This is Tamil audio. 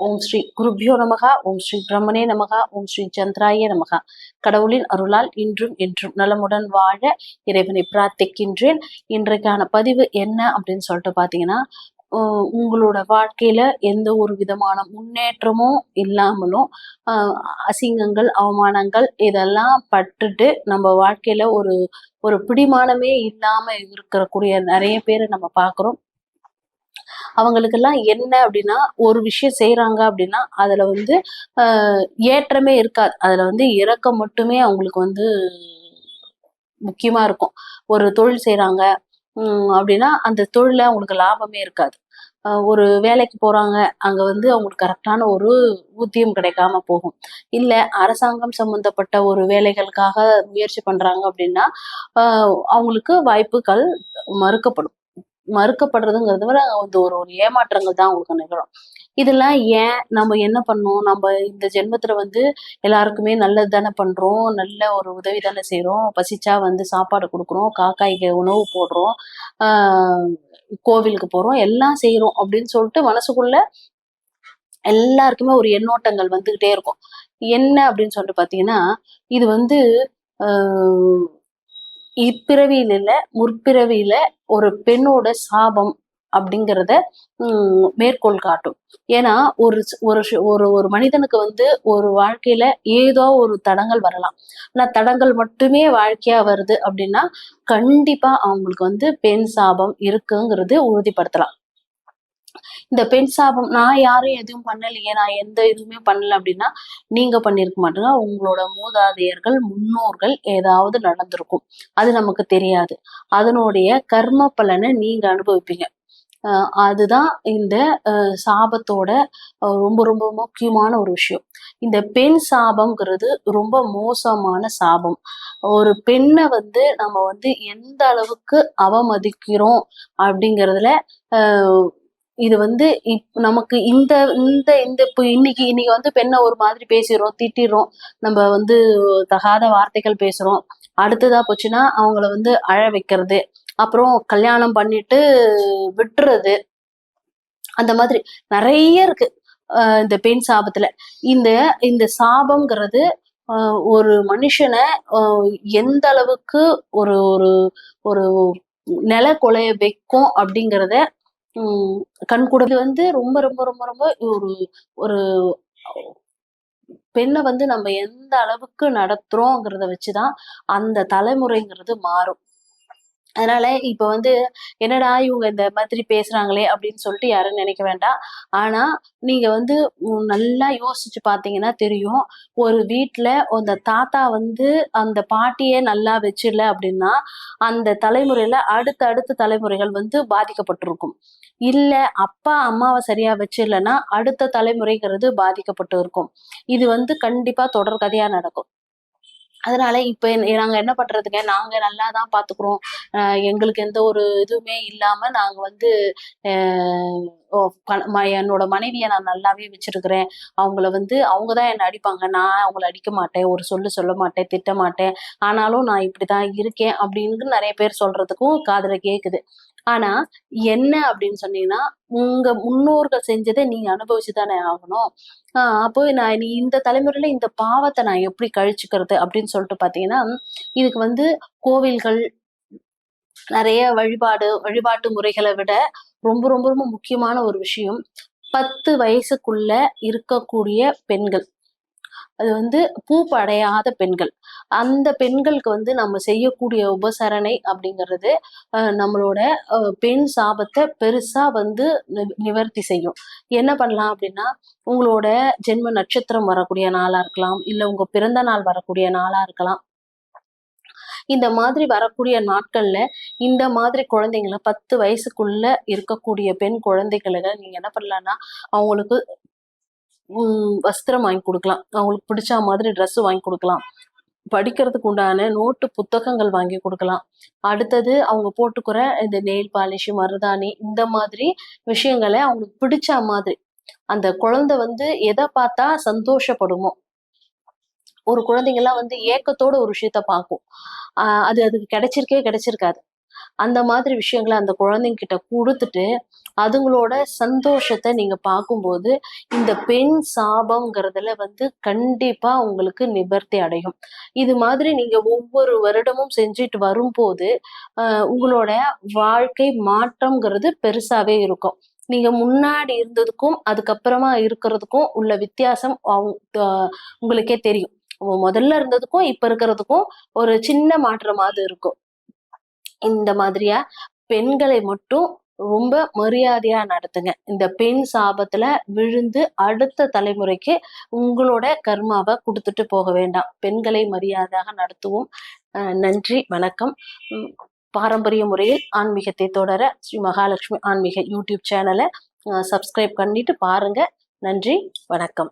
ஓம் ஸ்ரீ குருபியோ நமகா ஓம் ஸ்ரீ பிரம்மனே நமகா ஓம் ஸ்ரீ சந்திராய நமகா. கடவுளின் அருளால் இன்றும் என்றும் நலமுடன் வாழ இறைவனை பிரார்த்திக்கின்றேன். இன்றைக்கான பதிவு என்ன அப்படின்னு சொல்லிட்டு பார்த்தீங்கன்னா உங்களோட வாழ்க்கையில எந்த ஒரு விதமான முன்னேற்றமும் இல்லாமலும் அசிங்கங்கள் அவமானங்கள் இதெல்லாம் பட்டுட்டு நம்ம வாழ்க்கையில ஒரு ஒரு பிடிமானமே இல்லாம இருக்கக்கூடிய நிறைய பேரை நம்ம பார்க்குறோம் அவங்களுக்கெல்லாம் என்ன அப்படின்னா ஒரு விஷயம் செய்யறாங்க அப்படின்னா அதுல வந்து ஏற்றமே இருக்காது. அதுல வந்து இறக்கம் மட்டுமே அவங்களுக்கு வந்து முக்கியமா இருக்கும். ஒரு தொழில் செய்யறாங்க அப்படின்னா அந்த தொழில அவங்களுக்கு லாபமே இருக்காது. ஒரு வேலைக்கு போறாங்க அங்க வந்து அவங்களுக்கு கரெக்டான ஒரு ஊதியம் கிடைக்காம போகும். இல்ல அரசாங்கம் சம்பந்தப்பட்ட ஒரு வேலைகளுக்காக முயற்சி பண்றாங்க அப்படின்னா அவங்களுக்கு வாய்ப்புகள் மறுக்கப்படும். மறுக்கப்படுறதுங்கிறத விட வந்து ஒரு ஒரு ஏமாற்றங்கள் தான் அவங்களுக்கு நிகழும். இதெல்லாம் ஏன் நம்ம என்ன பண்ணோம்? நம்ம இந்த ஜென்மத்துல வந்து எல்லாருக்குமே நல்லது தானே பண்றோம். நல்ல ஒரு உதவி தானே செய்யறோம் பசிச்சா வந்து சாப்பாடு கொடுக்குறோம். காக்காய்க்கு உணவு போடுறோம். ஆஹ் கோவிலுக்கு போறோம். எல்லாம் செய்யறோம் அப்படின்னு சொல்லிட்டு மனசுக்குள்ள எல்லாருக்குமே ஒரு எண்ணோட்டங்கள் வந்துகிட்டே இருக்கும். என்ன அப்படின்னு சொல்லிட்டு பாத்தீங்கன்னா இது வந்து ஆஹ் இப்பிறவியில இல்ல முற்பிறவியில ஒரு பெண்ணோட சாபம் அப்படிங்கிறத உம் மேற்கோள் காட்டும். ஏன்னா ஒரு ஒரு ஒரு ஒரு மனிதனுக்கு வந்து ஒரு வாழ்க்கையில ஏதோ ஒரு தடங்கள் வரலாம். ஆனா தடங்கள் மட்டுமே வாழ்க்கையா வருது அப்படின்னா கண்டிப்பா அவங்களுக்கு வந்து பெண் சாபம் இருக்குங்கிறது உறுதிப்படுத்தலாம். இந்த பெண் சாபம் நான் யாரும் எதுவும் பண்ணலையே நான் எந்த இதுவுமே பண்ணல அப்படின்னா நீங்க பண்ணிருக்க மாட்டீங்க. உங்களோட மூதாதையர்கள் முன்னோர்கள் ஏதாவது நடந்திருக்கும். அது நமக்கு தெரியாது. அதனுடைய கர்ம பலனை நீங்க அனுபவிப்பீங்க. அதுதான் இந்த சாபத்தோட ரொம்ப ரொம்ப முக்கியமான ஒரு விஷயம். இந்த பெண் சாபம்ங்கிறது ரொம்ப மோசமான சாபம். ஒரு பெண்ணை வந்து நம்ம வந்து எந்த அளவுக்கு அவமதிக்கிறோம் அப்படிங்கிறதுல இது வந்து இப் நமக்கு இந்த இந்த இந்த இப்போ இன்னைக்கு இன்னைக்கு வந்து பெண்ணை ஒரு மாதிரி பேசிடுறோம் திட்டிடுறோம். நம்ம வந்து தகாத வார்த்தைகள் பேசுறோம். அடுத்ததா போச்சுன்னா அவங்கள வந்து அழ வைக்கிறது. அப்புறம் கல்யாணம் பண்ணிட்டு விட்டுறது. அந்த மாதிரி நிறைய இருக்கு. இந்த பெண் சாபத்துல. இந்த இந்த சாபம்ங்கிறது ஒரு மனுஷனை எந்த அளவுக்கு ஒரு ஒரு ஒரு நில கொலைய வைக்கும் அப்படிங்கிறத கண் கூட வந்து ரொம்ப ரொம்ப ரொம்ப ரொம்ப ஒரு ஒரு பெண்ணை வந்து நம்ம எந்த அளவுக்கு நடத்துறோங்கிறத வச்சுதான் அந்த தலைமுறைங்கிறது மாறும். அதனால இப்ப வந்து என்னடா இவங்க இந்த மாதிரி பேசுறாங்களே அப்படின்னு சொல்லிட்டு யாரும் நினைக்க வேண்டாம். ஆனா நீங்க வந்து நல்லா யோசிச்சு பாத்தீங்கன்னா தெரியும். ஒரு வீட்டுல அந்த தாத்தா வந்து அந்த பாட்டியே நல்லா வச்சிடல அப்படின்னா அந்த தலைமுறையில அடுத்த அடுத்த தலைமுறைகள் வந்து பாதிக்கப்பட்டிருக்கும். இல்ல அப்பா அம்மாவை சரியா வச்சிடலன்னா அடுத்த தலைமுறைங்கிறது பாதிக்கப்பட்டு இருக்கும் இது வந்து கண்டிப்பா தொடர் கதையா நடக்கும். அதனால இப்ப நாங்க என்ன பண்றதுங்க? நாங்க நல்லா தான் பாத்துக்கிறோம் எங்களுக்கு எந்த ஒரு இதுவுமே இல்லாம நாங்க வந்து ஆஹ் ஓ, ம- என்னோட மனைவியை நான் நல்லாவே வச்சிருக்கிறேன். அவங்கள வந்து அவங்க தான் என்னை அடிப்பாங்க. நான் அவங்கள அடிக்க மாட்டேன். ஒரு சொல்லு சொல்ல மாட்டேன். திட்ட மாட்டேன். ஆனாலும் நான் இப்படிதான் இருக்கேன் அப்படின்னு நிறைய பேர் சொல்றதுக்கும் காதல கேக்குது. ஆனா என்ன அப்படின்னு சொன்னீங்கன்னா உங்க முன்னோர்கள் செஞ்சதை நீங்க அனுபவிச்சு தானே ஆகணும். ஆஹ் அப்போ நான் இந்த தலைமுறையில இந்த பாவத்தை நான் எப்படி கழிச்சுக்கிறது அப்படின்னு சொல்லிட்டு பாத்தீங்கன்னா இதுக்கு வந்து கோவில்கள் நிறைய வழிபாடு வழிபாட்டு முறைகளை விட ரொம்ப ரொம்ப ரொம்ப முக்கியமான ஒரு விஷயம். பத்து வயசுக்குள்ள இருக்கக்கூடிய பெண்கள். அது வந்து பூப்படையாத பெண்கள். அந்த பெண்களுக்கு வந்து நம்ம செய்யக்கூடிய உபசரணை அப்படிங்கிறது நம்மளோட பெண் சாபத்தை பெருசா வந்து நிவர்த்தி செய்யும். என்ன பண்ணலாம் அப்படின்னா உங்களோட ஜென்ம நட்சத்திரம் வரக்கூடிய நாளா இருக்கலாம் இல்ல உங்க பிறந்த நாள் வரக்கூடிய நாளா இருக்கலாம். இந்த மாதிரி வரக்கூடிய நாட்கள்ல இந்த மாதிரி குழந்தைங்களை பத்து வயசுக்குள்ள இருக்கக்கூடிய பெண் குழந்தைகளை நீங்க என்ன பண்ணலாம்னா அவங்களுக்கு வஸ்திரம் வாங்கி கொடுக்கலாம். அவங்களுக்கு பிடிச்ச மாதிரி ட்ரெஸ் வாங்கி கொடுக்கலாம். படிக்கிறதுக்கு உண்டான நோட்டு புத்தகங்கள் வாங்கி கொடுக்கலாம். அடுத்தது அவங்க போட்டுக்கிற இந்த நெயில் பாலிஷ் மருதாணி இந்த மாதிரி விஷயங்களை அவங்களுக்கு பிடிச்ச மாதிரி. அந்த குழந்தை வந்து எதை பார்த்தா சந்தோஷப்படுமோ? ஒரு குழந்தைங்கெல்லாம் வந்து ஏக்கத்தோட ஒரு விஷயத்த பார்க்கும். அது அதுக்கு கிடைச்சிருக்கே கிடைச்சிருக்காது. அந்த மாதிரி விஷயங்களை அந்த குழந்தைங்க கிட்ட கொடுத்துட்டு அதுங்களோட சந்தோஷத்தை நீங்க பார்க்கும்போது இந்த பெண் சாபம்ங்கிறதுல வந்து கண்டிப்பா உங்களுக்கு நிவர்த்தி அடையும். இது மாதிரி நீங்க ஒவ்வொரு வருடமும் செஞ்சுட்டு வரும்போது உங்களோட வாழ்க்கை மாற்றம்ங்கிறது பெருசாவே இருக்கும். நீங்க முன்னாடி இருந்ததுக்கும் அதுக்கப்புறமா இருக்கிறதுக்கும் உள்ள வித்தியாசம் அவங்க உங்களுக்கே தெரியும். முதல்ல இருந்ததுக்கும் இப்ப இருக்கிறதுக்கும் ஒரு சின்ன மாற்றமாவது இருக்கும். இந்த மாதிரியா? பெண்களை மட்டும் ரொம்ப மரியாதையா நடத்துங்க. இந்த பெண் சாபத்துல விழுந்து அடுத்த தலைமுறைக்கு உங்களோட கர்மாவை கொடுத்துட்டு போக வேண்டாம். பெண்களை மரியாதையாக நடத்துவோம். நன்றி வணக்கம். பாரம்பரிய முறையில் ஆன்மீகத்தை தொடர ஸ்ரீ மகாலட்சுமி ஆன்மீக யூடியூப் சேனலை சப்ஸ்கிரைப் பண்ணிட்டு பாருங்க. நன்றி வணக்கம்.